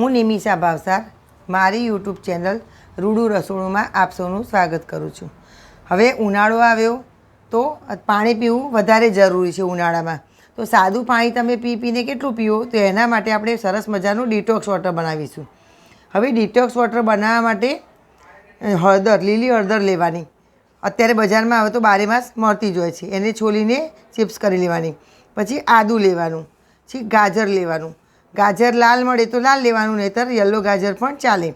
હું નિમિષા ભાવસાર, મારી YouTube channel રૂડુ રસોડુંમાં આપ સૌનું સ્વાગત કરું છું. હવે ઉનાળો આવ્યો, તો પાણી પીવું વધારે જરૂરી છે ઉનાળામાં. તો સાદું પાણી તમે પી પીને કેટલું પીવો તો એના માટે આપણે સરસ મજાનું ડિટોક્સ વોટર બનાવીશું. હવે ડિટોક્સ વોટર બનાવવા માટે હળદર, લીલી હળદર લેવાની. અત્યારે બજારમાં આવે તો બારે માસ મળતી જ હોય છે. એને છોલીને ચિપ્સ કરી લેવાની. પછી આદું લેવાનું. પછી ગાજર લેવાનું. ગાજર લાલ મળે તો લાલ લેવાનું, નહીંતર યલો ગાજર પણ ચાલે.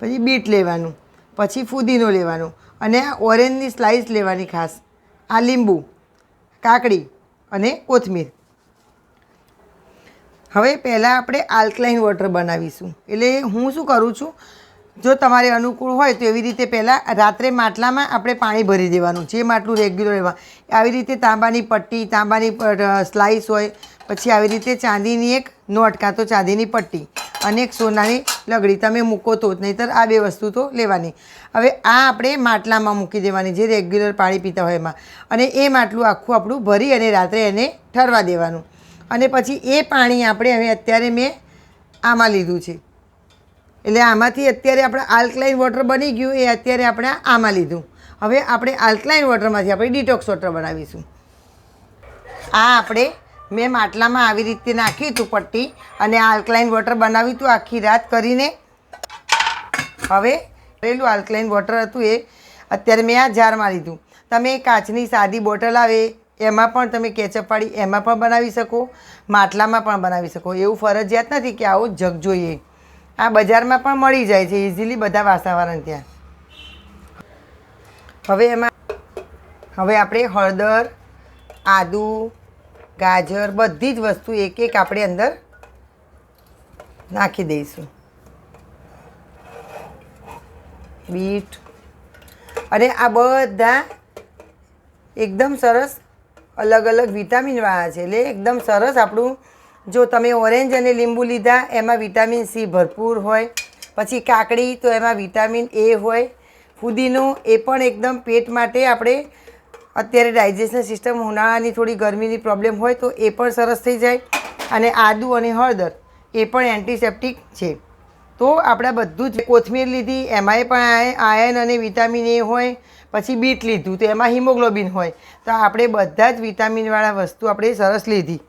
પછી બીટ લેવાનું, પછી ફુદીનો લેવાનો અને આ ઓરેન્જની સ્લાઈસ લેવાની ખાસ. આ લીંબુ, કાકડી અને કોથમીર. હવે પહેલાં આપણે આલ્કલાઇન વોટર બનાવીશું. એટલે હું શું કરું છું? જો તમારે અનુકૂળ હોય તો એવી રીતે પહેલાં રાત્રે માટલામાં આપણે પાણી ભરી દેવાનું, જે માટલું રેગ્યુલર એમાં આવી રીતે તાંબાની પટ્ટી, તાંબાની સ્લાઇસ હોય, પછી આવી રીતે ચાંદીની એક નોટ કાં તો ચાંદીની પટ્ટી અને એક સોનાની લગડી તમે મૂકો તો જ, નહીંતર આ બે વસ્તુ તો લેવાની. હવે આ આપણે માટલામાં મૂકી દેવાની, જે રેગ્યુલર પાણી પીતા હોય એમાં. અને એ માટલું આખું આપણું ભરી અને રાત્રે એને ઠરવા દેવાનું. અને પછી એ પાણી આપણે હવે અત્યારે મેં આમાં લીધું છે. એટલે આમાંથી અત્યારે આપણે આલ્કલાઇન વોટર બની ગયું, એ અત્યારે આપણે આમાં લીધું. હવે આપણે આલ્કલાઇન વોટરમાંથી આપણે ડિટોક્સ વોટર બનાવીશું. આ આપણે મેં માટલામાં આવી રીતે નાખ્યું હતું પટ્ટી અને આલ્કલાઇન વોટર બનાવ્યું હતું આખી રાત કરીને. હવે પહેલું આલ્કલાઇન વોટર હતું એ અત્યારે મેં આ જારમાં લીધું. તમે કાચની સાદી બોટલ આવે, એમાં પણ તમે કેચઅપ પાડી એમાં પણ બનાવી શકો, માટલામાં પણ બનાવી શકો. એવું ફરજિયાત નથી કે આવો જગ જોઈએ. આ બજારમાં પણ મળી જાય છે ઇઝીલી બધા વાસાવાળાને ત્યાં. હવે એમાં, હવે આપણે હળદર, આદુ, ગાજર બધી જ વસ્તુ એક એક આપણે અંદર નાખી દઈશું. બીટ. અને આ બધા એકદમ સરસ અલગ અલગ વિટામિનવાળા છે, એટલે એકદમ સરસ આપણું જો તમે ઓરેન્જ અને લીંબુ લીધા, એમાં વિટામિન સી ભરપૂર હોય. પછી કાકડી, તો એમાં વિટામિન એ હોય. ફુદીનો એ પણ એકદમ પેટ માટે આપણે અત્યારે ડાયજેશન સિસ્ટમ ઉનાળાની થોડી ગરમીની પ્રોબ્લેમ હોય તો એ પણ સરસ થઈ જાય. અને આદુ અને હળદર એ પણ એન્ટિસેપ્ટિક છે. તો આપણે બધું જ કોથમીર લીધી, એમાંય પણ આયન અને વિટામિન એ હોય. પછી બીટ લીધું, તો એમાં હિમોગ્લોબિન હોય. તો આપણે બધા જ વિટામિનવાળા વસ્તુ આપણે સરસ લીધી.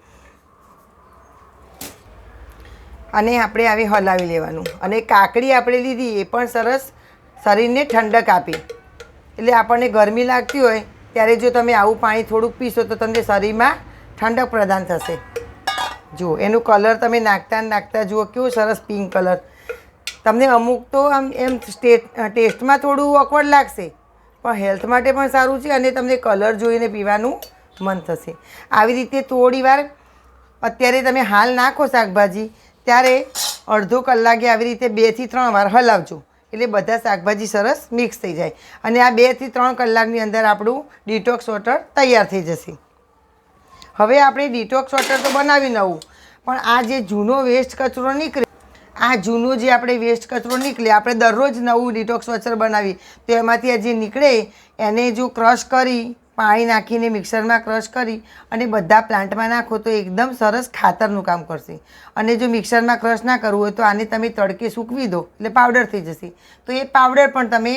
અને આપણે આવી હલાવી લેવાનું. અને કાકડી આપણે લીધી, એ પણ સરસ શરીરને ઠંડક આપી. એટલે આપણને ગરમી લાગતી હોય, ત્યારે જો તમે આવું પાણી થોડુંક પીશો, તો તમને શરીરમાં ઠંડક પ્રદાન થશે. જુઓ, એનું કલર તમે નાખતા નાખતા જુઓ, કેવો સરસ પિંક કલર. તમને અમુક તો આમ, એમ ટેસ્ટમાં થોડું ઓકવર્ડ લાગશે, પણ હેલ્થ માટે પણ સારું છે અને તમને કલર જોઈને પીવાનું મન થશે. આવી રીતે થોડી વાર અત્યારે તમે હાલ નાખો શાકભાજી ત્યારે અડધો કલાકે આવી રીતે બેથી ત્રણ વાર હલાવજો. એટલે બધા શાકભાજી સરસ મિક્સ થઈ જાય. અને આ બેથી ત્રણ કલાકની અંદર આપણું ડિટોક્સ વોટર તૈયાર થઈ જશે. હવે આપણે ડિટોક્સ વોટર તો બનાવી નવું પણ આ જે જૂનો વેસ્ટ કચરો નીકળે, આ જૂનો જે આપણે વેસ્ટ કચરો નીકળે, આપણે દરરોજ નવું ડિટોક્સ વોટર બનાવી તો એમાંથી આ જે નીકળે, એને જો ક્રશ કરી પાણી નાખીને મિક્સરમાં ક્રશ કરી અને બધા પ્લાન્ટમાં નાખો તો એકદમ સરસ ખાતરનું કામ કરશે. અને જો મિક્સરમાં ક્રશ ના કરવું હોય તો આને તમે તડકે સૂકવી દો, એટલે પાવડર થઈ જશે. તો એ પાવડર પણ તમે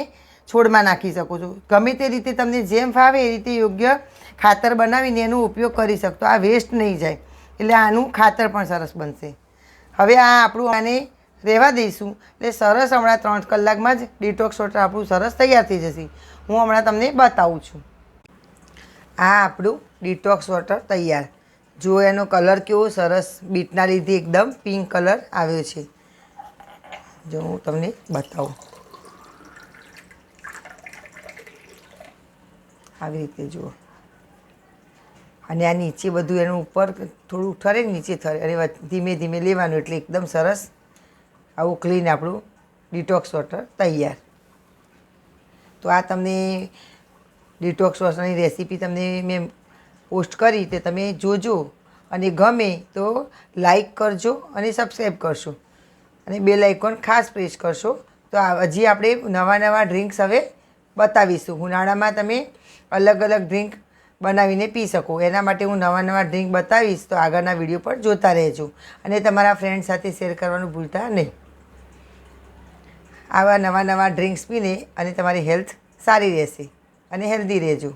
છોડમાં નાખી શકો છો. ગમે તે રીતે તમને જેમ ફાવે એ રીતે યોગ્ય ખાતર બનાવીને એનો ઉપયોગ કરી શકતો. આ વેસ્ટ નહીં જાય, એટલે આનું ખાતર પણ સરસ બનશે. હવે આ આપણું આને રહેવા દઈશું, એટલે સરસ હમણાં ત્રણ કલાકમાં જ ડિટોક્સ વોટર આપણું સરસ તૈયાર થઈ જશે. હું હમણાં તમને બતાવું છું. આ આપણું ડિટોક્સ વોટર તૈયાર. જુઓ એનો કલર કેવો સરસ, બીટના લીધે એકદમ પિંક કલર આવ્યો છે. જો હું તમને બતાવું. આવી રીતે જુઓ. અને આ નીચે બધું એનું ઉપર થોડું ઠરે નીચે ઠરે અને ધીમે ધીમે લેવાનું એટલે એકદમ સરસ આવું ક્લીન આપણું ડિટોક્સ વોટર તૈયાર. તો આ તમને ડિટોક્સ વોટરની રેસીપી તમને મેં પોસ્ટ કરી તે તમે જોજો અને ગમે તો લાઈક કરજો અને સબસ્ક્રાઈબ કરશો. અને બેલ આઇકોન ખાસ પ્રેસ કરશો. તો હજી આપણે નવા નવા ડ્રિંક્સ હવે બતાવીશું. ઉનાળામાં તમે અલગ અલગ ડ્રિંક બનાવીને પી શકો. એના માટે હું નવા નવા ડ્રિંક બતાવીશ. તો આગળના વીડિયો પર જોતા રહેજો. અને તમારા ફ્રેન્ડ સાથે શેર કરવાનું ભૂલતા નહીં. આવા નવા નવા ડ્રિંક્સ પીને અને તમારી હેલ્થ સારી રહેશે. અને હેલ્ધી રહેજો.